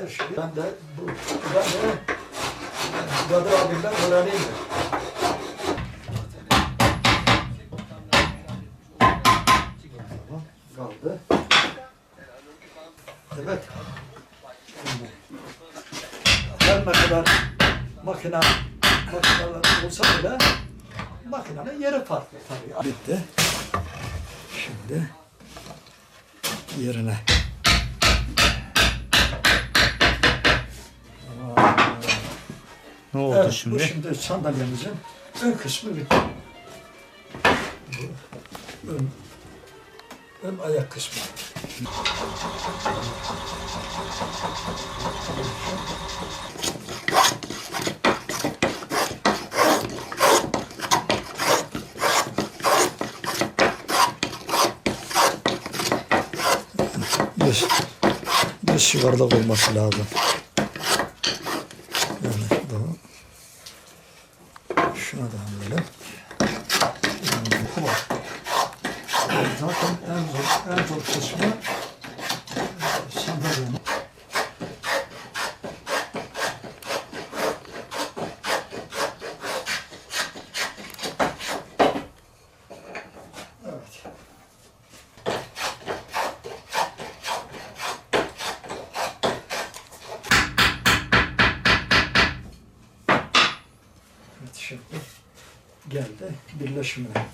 her şey ben de bu ben de Kadir abimden öğreneyim. Kaldı. Evet. Her ne kadar makine makineler olsa bile makinenin yeri farklı tabii. Bitti. Şimdi yerine. Oldu Evet, bu şimdi? şimdi sandalyemizin ön kısmı bitti. Bu ön, ön ayak kısmı. Düz, düz yuvarlak olması lazım. Yani bu. Şuna da alalım. Yani bu var. Zaten en zor, en zor kısmı e, sandalyenin. Geldi. Birleşimine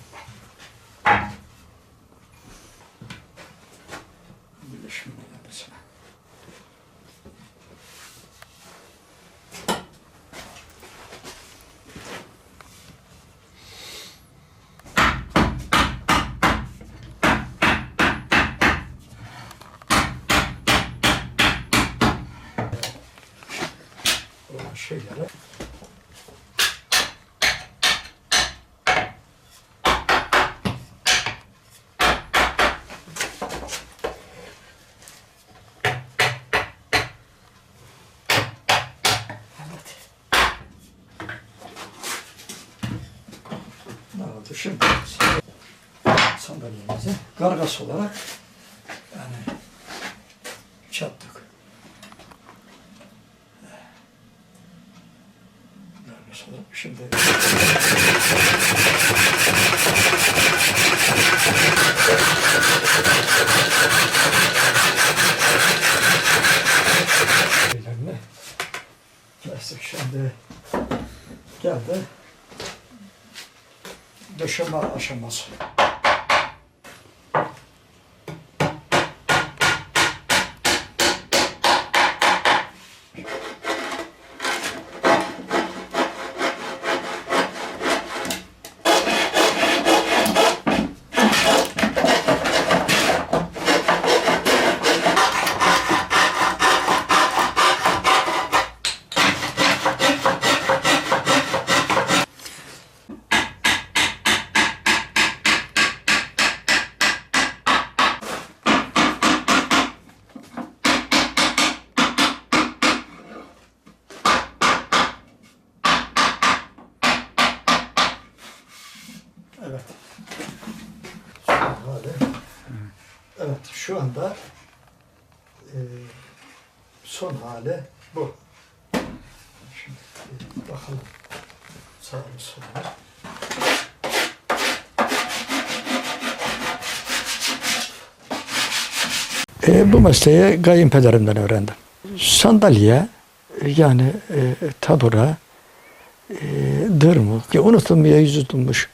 O şeyleri şimdi? Sandalyemizi kargas olarak yani çattık. Olarak şimdi kestik şimdi geldi döşeme aşaması. Evet şu anda e, son hali bu. Şimdi bir bakalım sağ soluna. E, bu mesleği kayınpederimden öğrendim. Sandalye yani e, tabura e, dırmık, ya unutulmaya yüz tutulmuş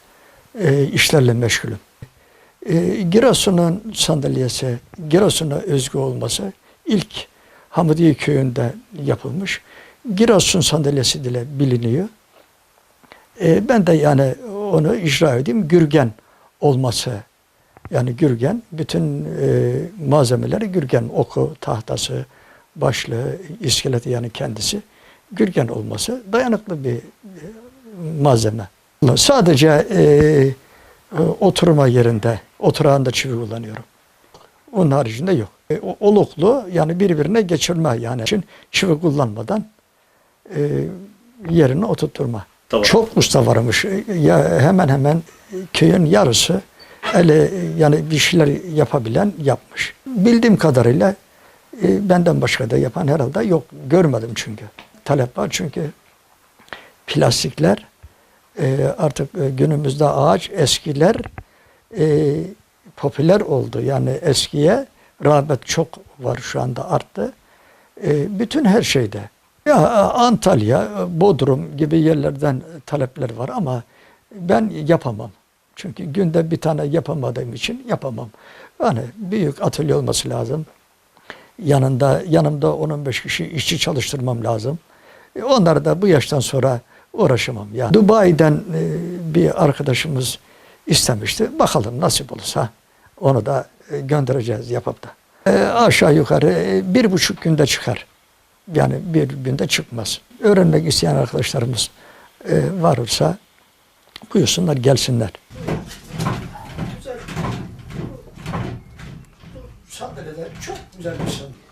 e, işlerle meşgulüm. E, Giresun'un sandalyesi, Giresun'a özgü olması ilk Hamidiye köyünde yapılmış. Giresun sandalyesi dile biliniyor. E, ben de yani onu icra edeyim. Gürgen olması. Yani gürgen, bütün e, malzemeleri gürgen, oku, tahtası, başlığı, iskeleti yani kendisi gürgen olması dayanıklı bir e, malzeme. Sadece e, e, oturma yerinde, oturağında çivi kullanıyorum. Onun haricinde yok. E, oluklu yani birbirine geçirme yani için çivi kullanmadan e, yerine oturtturma. Tamam. Çok usta varmış. E, Ya hemen hemen köyün yarısı ele yani bir şeyler yapabilen yapmış. Bildiğim kadarıyla e, benden başka da yapan herhalde yok. Görmedim çünkü. Talep var çünkü plastikler e, artık e, günümüzde ağaç eskiler e, popüler oldu. Yani eskiye rağbet çok var şu anda arttı. E, bütün her şeyde. Ya Antalya, Bodrum gibi yerlerden talepler var ama ben yapamam. Çünkü günde bir tane yapamadığım için yapamam. Yani büyük atölye olması lazım. Yanında yanımda 10-15 kişi işçi çalıştırmam lazım. Onları da bu yaştan sonra uğraşamam. Yani Dubai'den e, bir arkadaşımız istemişti. Bakalım nasip olursa onu da e, göndereceğiz yapıp da. E, aşağı yukarı e, bir buçuk günde çıkar. Yani bir günde çıkmaz. Öğrenmek isteyen arkadaşlarımız e, varsa buyursunlar gelsinler. Sandalyeler çok güzel bir sandalye.